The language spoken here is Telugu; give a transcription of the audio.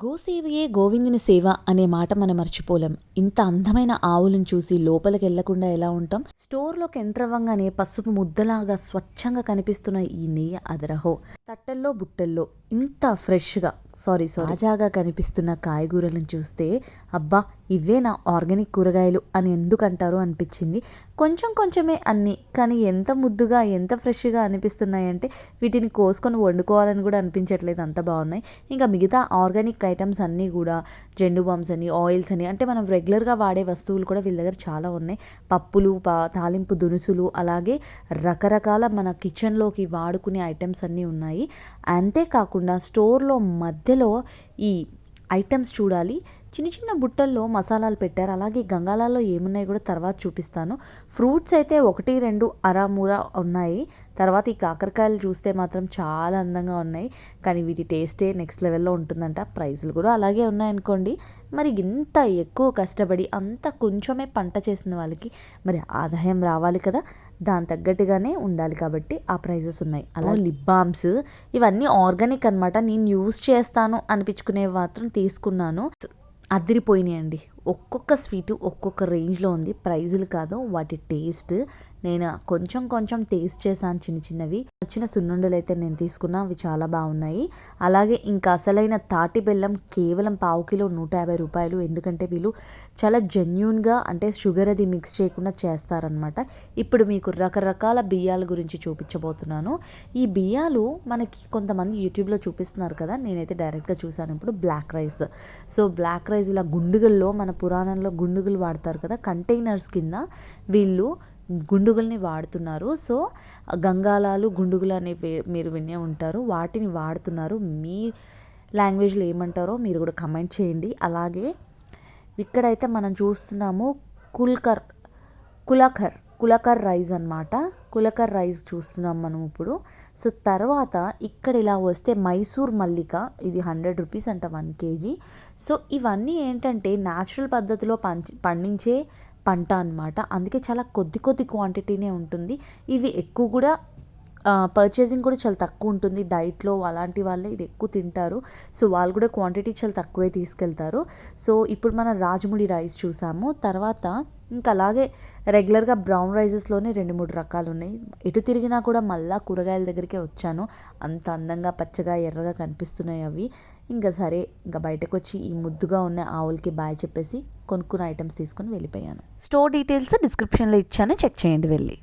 గోసేవయే గోవిందుని సేవ అనే మాట మనం మర్చిపోలేం. ఇంత అందమైన ఆవులను చూసి లోపలికి వెళ్ళకుండా ఎలా ఉంటాం? స్టోర్లోకి ఎంటర్ అవ్వగానే పసుపు ముద్దలాగా స్వచ్ఛంగా కనిపిస్తున్న ఈ నెయ్యి అదరహో. తట్టల్లో బుట్టల్లో ఇంత ఫ్రెష్గా సారీ సారీ తాజాగా కనిపిస్తున్న కాయగూరలను చూస్తే అబ్బా ఇవే నా ఆర్గానిక్ కూరగాయలు అని ఎందుకంటారు అనిపించింది. కొంచెం కొంచెమే అన్ని కానీ ఎంత ముద్దుగా ఎంత ఫ్రెష్గా అనిపిస్తున్నాయంటే వీటిని కోసుకొని వండుకోవాలని కూడా అనిపించట్లేదు అంత బాగున్నాయి. ఇంకా మిగతా ఆర్గానిక్ ఐటమ్స్ అన్నీ కూడా జెండు బామ్స్ అని ఆయిల్స్ అని అంటే మనం రెగ్యులర్గా వాడే వస్తువులు కూడా వీళ్ళ దగ్గర చాలా ఉన్నాయి. పప్పులు పా తాలింపు దునుసులు అలాగే రకరకాల మన కిచెన్లోకి వాడుకునే ఐటమ్స్ అన్నీ ఉన్నాయి. అంతేకాకుండా స్టోర్లో మధ్యలో ఈ ఐటమ్స్ చూడాలి. చిన్న చిన్న బుట్టల్లో మసాలాలు పెట్టారు. అలాగే గంగాలాలో ఏమున్నాయి కూడా తర్వాత చూపిస్తాను. ఫ్రూట్స్ అయితే ఒకటి రెండు అరామూర ఉన్నాయి. తర్వాత ఈ కాకరకాయలు చూస్తే మాత్రం చాలా అందంగా ఉన్నాయి. కానీ వీటి టేస్టే నెక్స్ట్ లెవెల్లో ఉంటుందంట. ప్రైజులు కూడా అలాగే ఉన్నాయనుకోండి. మరి ఇంత ఎక్కువ కష్టపడి అంత కొంచెమే పంట చేసిన వాళ్ళకి మరి ఆదాయం రావాలి కదా. దాని తగ్గట్టుగానే ఉండాలి కాబట్టి ఆ ప్రైజెస్ ఉన్నాయి. అలా లిప్ బామ్స్ ఇవన్నీ ఆర్గానిక్ అనమాట నేను యూస్ చేస్తాను అనిపించుకునే మాత్రం తీసుకున్నాను. అదిరిపోయినాయండి. ఒక్కొక్క స్వీటు ఒక్కొక్క రేంజ్లో ఉంది. ప్రైజులు కాదు వాటి టేస్ట్ నేను కొంచెం కొంచెం టేస్ట్ చేశాను చిన్న చిన్నవి. వచ్చిన సున్నుండలు అయితే నేను తీసుకున్నా అవి చాలా బాగున్నాయి. అలాగే ఇంకా అసలైన తాటి బెల్లం కేవలం పావు కిలో నూట యాభై రూపాయలు. ఎందుకంటే వీళ్ళు చాలా జెన్యున్గా అంటే షుగర్ అది మిక్స్ చేయకుండా చేస్తారనమాట ఇప్పుడు మీకు రకరకాల బియ్యాల గురించి చూపించబోతున్నాను. ఈ బియ్యాలు మనకి కొంతమంది యూట్యూబ్లో చూపిస్తున్నారు కదా నేనైతే డైరెక్ట్గా చూశాను. ఇప్పుడు black rice so black rice ఇలా గుండుగల్లో మన పురాణంలో గుండుగులు వాడతారు కదా కంటైనర్స్ కింద వీళ్ళు గుండుగుల్ని వాడుతున్నారు. సో గంగాలాలు గుండుగులు అనేవి మీరు వినే ఉంటారు. వాటిని వాడుతున్నారు. మీ లాంగ్వేజ్లో ఏమంటారో మీరు కూడా కమెంట్ చేయండి. అలాగే ఇక్కడైతే మనం చూస్తున్నాము కుల్కర్ కులకర్ కులకర్ రైస్ అనమాట కులకర్ రైస్ చూస్తున్నాం మనం ఇప్పుడు. సో తర్వాత ఇక్కడ ఇలా వస్తే మైసూర్ మల్లిక ఇది హండ్రెడ్ రూపీస్ అంట వన్ కేజీ. సో ఇవన్నీ ఏంటంటే న్యాచురల్ పద్ధతిలో పంచి పండించే పంట అనమాట అందుకే చాలా కొద్ది కొద్ది క్వాంటిటీనే ఉంటుంది. ఇవి ఎక్కువ కూడా పర్చేసింగ్ కూడా చాలా తక్కువ ఉంటుంది. డైట్లో అలాంటి వాళ్ళే ఇది ఎక్కువ తింటారు. సో వాళ్ళు కూడా క్వాంటిటీ చాలా తక్కువే తీసుకెళ్తారు. సో ఇప్పుడు మనం రాజముడి రైస్ చూసాము. తర్వాత ఇంకా అలాగే రెగ్యులర్గా బ్రౌన్ రైసెస్లోనే రెండు మూడు రకాలు ఉన్నాయి. ఎటు తిరిగినా కూడా మళ్ళా కూరగాయల దగ్గరికే వచ్చాను. అంత అందంగా పచ్చగా ఎర్రగా కనిపిస్తున్నాయి అవి. ఇంకా సరే ఇంకా బయటకు వచ్చి ఈ ముద్దుగా ఉన్న ఆవులకి బాయ్ చెప్పేసి కొనుక్కున్న ఐటమ్స్ తీసుకొని వెళ్ళిపోయాను. స్టోర్ డీటెయిల్స్ డిస్క్రిప్షన్లో ఇచ్చాను. చెక్ చేయండి వెళ్ళి.